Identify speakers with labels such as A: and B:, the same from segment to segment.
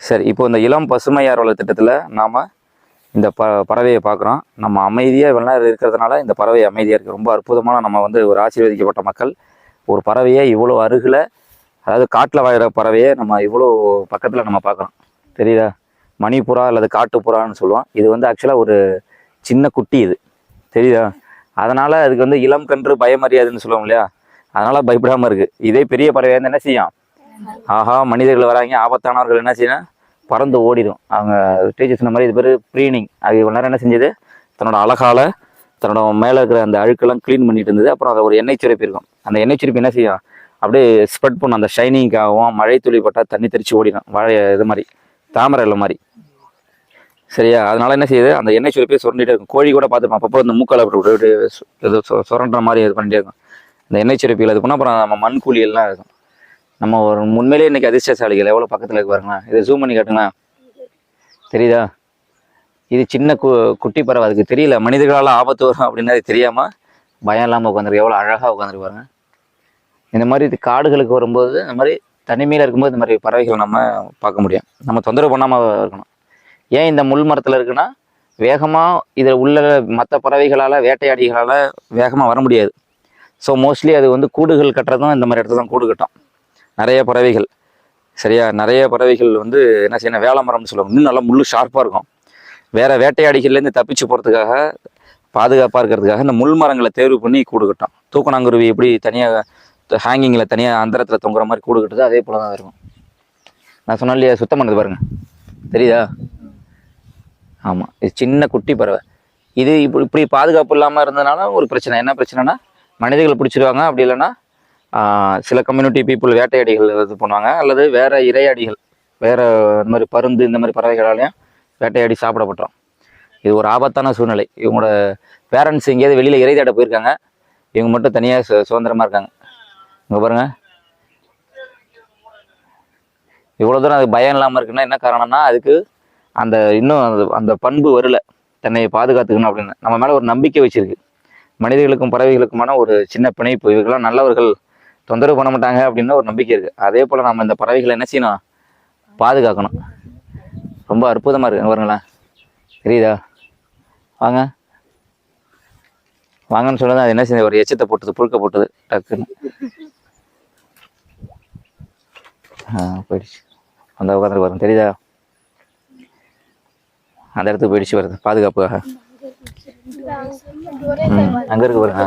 A: சரி இப்போ இந்த இளம் பசுமையார் வள திட்டத்தில் நாம் இந்த ப பறவையை பார்க்குறோம். நம்ம அமைதியாக இவ்வளோ நேரம் இருக்கிறதுனால இந்த பறவை அமைதியாக இருக்குது ரொம்ப அற்புதமான நம்ம வந்து ஒரு ஆசீர்வதிக்கப்பட்ட மக்கள். ஒரு பறவையை இவ்வளோ அருகில் அதாவது காட்டில் வாழ்கிற பறவையை நம்ம இவ்வளோ பக்கத்தில் நம்ம பார்க்குறோம். தெரியுதா? மணிப்புறா அல்லது காட்டுப்புறான்னு சொல்லுவோம். இது வந்து ஆக்சுவலாக ஒரு சின்ன குட்டி இது. தெரியுதா? அதனால் அதுக்கு வந்து இளம் கன்று பயமறியாதுன்னு சொல்லுவோம் இல்லையா? அதனால் பயப்படாமல் இருக்குது இதே பெரிய பறவையாக இருந்தால் என்ன செய்யும்? ஆஹா மனிதர்கள் வராங்க ஆபத்தானவர்கள் என்ன செய்யணும்? பறந்து ஓடிடும். அவங்க டீச்சர் சொன்ன மாதிரி இது பேர் ப்ரீனிங் அது இவ்வளோ நேரம் என்ன செஞ்சது? தன்னோட அழகால தன்னோட மேலே இருக்கிற அந்த அழுக்கெல்லாம் க்ளீன் பண்ணிட்டு இருந்தது. அப்புறம் அதை ஒரு எண்ணெய் சுரப்பி இருக்கும். அந்த எண்ணெய் சுரப்பி என்ன செய்யும்? அப்படியே ஸ்ப்ரெட் பண்ணும். அந்த ஷைனிங்காகவும் மழை துளி பட்டால் தண்ணி தெரிச்சு ஓடிடும். வாழை இது மாதிரி தாமரை இலை மாதிரி. சரியா? அதனால என்ன செய்யுது? அந்த எண்ணெய் சுரப்பியை சுரண்டிட்டே இருக்கும். கோழி கூட பார்த்துப்போம் அப்பப்போ இந்த மூக்கால் அப்படி விட்டு இது சுரண்டுற மாதிரி இது பண்ணிட்டே இருக்கும். இந்த எண்ணெய் சுரப்பியில் இது பண்ணால் அப்புறம் நம்ம மண் குழி எல்லாம் இருக்கும். நம்ம ஒரு உண்மையிலே இன்னைக்கு அதிர்ஷ்டசாலிகள். எவ்வளோ பக்கத்தில் இருக்கு பாருங்களா இதை ஜூம் பண்ணி காட்டுங்களேன். தெரியுதா? இது சின்ன கு குட்டி பறவை. அதுக்கு தெரியல. மனிதர்களால் ஆபத்து வரும் அப்படின்னா அது தெரியாமல் பயம் இல்லாமல் உட்காந்துருக்கு எவ்வளோ அழகாக உட்காந்துருக்கு பாருங்க. இந்த மாதிரி இது காடுகளுக்கு வரும்போது இந்த மாதிரி தனிமையில் இருக்கும்போது இந்த மாதிரி பறவைகள் நம்ம பார்க்க முடியும். நம்ம தொந்தரவு பண்ணாமல் இருக்கணும். ஏன் இந்த முள் மரத்தில் இருக்குன்னா வேகமாக இதில் உள்ள மற்ற பறவைகளால் வேட்டையாடிகளால் வேகமாக வர முடியாது. ஸோ மோஸ்ட்லி அது வந்து கூடுகள் கட்டுறதும் இந்த மாதிரி இடத்துல தான் கூடு கட்டும். நிறைய பறவைகள். சரியா? நிறைய பறவைகள் வந்து என்ன செய்யணும் வேலை மரம்னு சொல்லுவாங்க. இன்னும் நல்லா முள் ஷார்ப்பாக இருக்கும். வேறு வேட்டையாடிகள்லேருந்து தப்பிச்சு போகிறதுக்காக பாதுகாப்பாக இருக்கிறதுக்காக இந்த முள் மரங்களை தேர்வு பண்ணி கூடு கட்டும். தூக்கணாங்குருவி எப்படி தனியாக ஹேங்கிங்கில் தனியாக அந்தரத்தில் தொங்குற மாதிரி கூடு அதே போல் தான் இருக்கும். நான் சொன்னேன் இல்லையா? சுத்தம் பண்ணது பாருங்கள் தெரியுதா? ஆமாம் இது சின்ன குட்டி பறவை. இது இப்படி இப்படி பாதுகாப்பு இல்லாமல் இருந்ததுனால ஒரு பிரச்சனை. என்ன பிரச்சனைனா மனிதர்கள் பிடிச்சிருவாங்க. அப்படி இல்லைன்னா சில கம்யூனிட்டி பீப்புள் வேட்டையாடிகள் இது பண்ணுவாங்க. அல்லது வேறு இரையாடிகள் வேறு இந்த மாதிரி பருந்து இந்த மாதிரி பறவைகளாலையும் வேட்டையாடி சாப்பிடப்பட்டோம். இது ஒரு ஆபத்தான சூழ்நிலை. இவங்களோட பேரண்ட்ஸ் எங்கேயாவது வெளியில் இறை தேட போயிருக்காங்க. இவங்க மட்டும் தனியாக சு சுதந்திரமாக இருக்காங்க. இங்கே பாருங்கள் இவ்வளோ தூரம் அது பயம் இல்லாமல் இருக்குன்னா என்ன காரணம்னா அதுக்கு அந்த இன்னும் அந்த அந்த பண்பு வரல. தன்னை பாதுகாத்துக்கணும் அப்படின்னு. நம்ம மேலே ஒரு நம்பிக்கை வச்சுருக்கு. மனிதர்களுக்கும் பறவைகளுக்குமான ஒரு சின்ன பிணைப்பு. இவர்களாம் நல்லவர்கள். தொந்தரவு பண்ண மாட்டாங்க அப்படின்னு ஒரு நம்பிக்கை இருக்குது அதே போல் நம்ம இந்த பறவைகளை என்ன செய்யணும்? பாதுகாக்கணும். ரொம்ப அற்புதமாக இருக்கு. பாருங்களேன். தெரியுதா? வாங்க. வாங்கன்னு சொல்லுறது அது என்ன செய்யுது? ஒரு எச்சத்தை போட்டது புழுக்க போட்டது டக்குன்னு. ஆ போயிடுச்சு. அந்த உட்காந்துட்டு பாருங்க. தெரியுதா? அந்த இடத்துக்கு போயிடுச்சு வருது பாதுகாப்புக்காக. ம் அங்கே இருக்கு பாருங்க.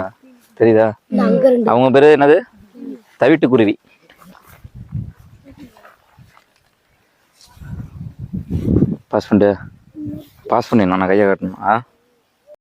A: தெரியுதா? அவங்க பேர் என்னது? தவிட்டுக்குருவி பாஸ் பண்ணிட்டு பாஸ் பண்ணிடணும் நான் கையை காட்டணும்? ஆ